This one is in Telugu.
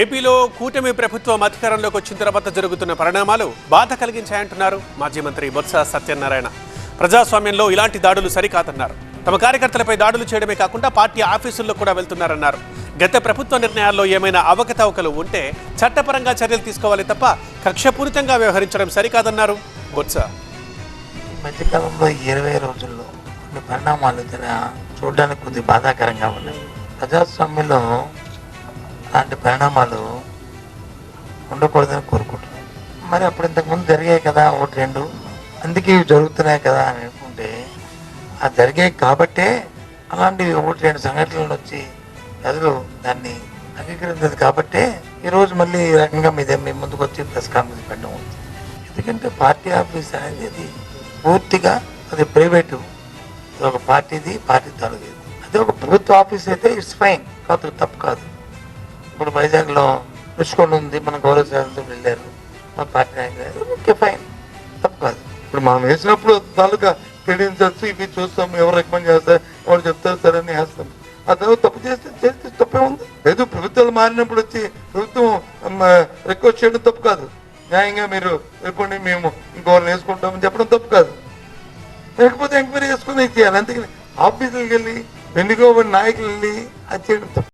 ఏపీలో కూటమి ప్రభుత్వం అధికారంలోకి వచ్చిన తర్వాత జరుగుతున్న పరిణామాలు బాధ కలిగించాయంటున్నారు మాజీ మంత్రి బొత్స సత్యనారాయణ. ప్రజాస్వామ్యంలో ఇలాంటి దాడులు సరికాదన్నారు. తమ కార్యకర్తలపై దాడులు చేయడమే కాకుండా పార్టీ ఆఫీసుల్లో కూడా వెళ్తున్నారన్నారు. గత ప్రభుత్వ నిర్ణయాల్లో ఏమైనా అవకతవకలు ఉంటే చట్టపరంగా చర్యలు తీసుకోవాలి తప్ప కక్షపూరితంగా వ్యవహరించడం సరికాదన్నారు బొత్స. మధ్యకాలంలో ఇరవై రోజుల్లో కొన్ని పరిణామాలు చూడడానికి కొద్ది బాధాకరంగా ఉన్నాయి. ప్రజాస్వామ్యంలో అలాంటి పరిణామాలు ఉండకూడదని కోరుకుంటున్నాను. మరి అప్పుడు ఇంతకుముందు జరిగాయి కదా ఒకటి రెండు అందుకే ఇవి జరుగుతున్నాయి కదా అని అనుకుంటే ఆ జరిగాయి కాబట్టే అలాంటి ఒకటి రెండు సంఘటనలు వచ్చి ప్రజలు దాన్ని అంగీకరించదు కాబట్టే ఈరోజు మళ్ళీ ఈ రకంగా మీద మీ ముందుకు వచ్చి ప్రెస్ కాన్ఫరెన్స్ పెట్టడం ఎందుకంటే పార్టీ ఆఫీస్ అనేది అది పూర్తిగా అది ప్రైవేటు. ఇది ఒక పార్టీది పార్టీ తాలూకు అదే ఒక ప్రభుత్వ ఆఫీస్ అయితే ఇట్స్ ఫైన్ కాదు తప్పు కాదు. ఇప్పుడు వైజాగ్లో పుష్కొండ ఉంది మన గౌరవ శాఖతో వెళ్ళారు మా పార్టీ నాయకులు ఓకే ఫైన్. తప్పు కాదు ఇప్పుడు మనం వేసినప్పుడు తాలూకా క్రెడెన్షియల్స్ ఇవి చూస్తాం ఎవరు రికమెండ్ చేస్తారు ఎవరు చెప్తారు సరే అని వేస్తాం. ఆ తర్వాత తప్పు చేస్తే చేస్తే తప్పే ఉంది. లేదు ప్రభుత్వాలు మారినప్పుడు వచ్చి ప్రభుత్వం రిక్వెస్ట్ చేయడం తప్పు కాదు. న్యాయంగా మీరు వెళ్ళిపోండి మేము ఇంకోళ్ళని వేసుకుంటామని చెప్పడం తప్పు కాదు. లేకపోతే ఎంక్వైరీ చేసుకుని చేయాలి. అందుకని ఆఫీసులకు వెళ్ళి ఎన్నుకోబడిన నాయకులు వెళ్ళి అది చేయడం తప్పు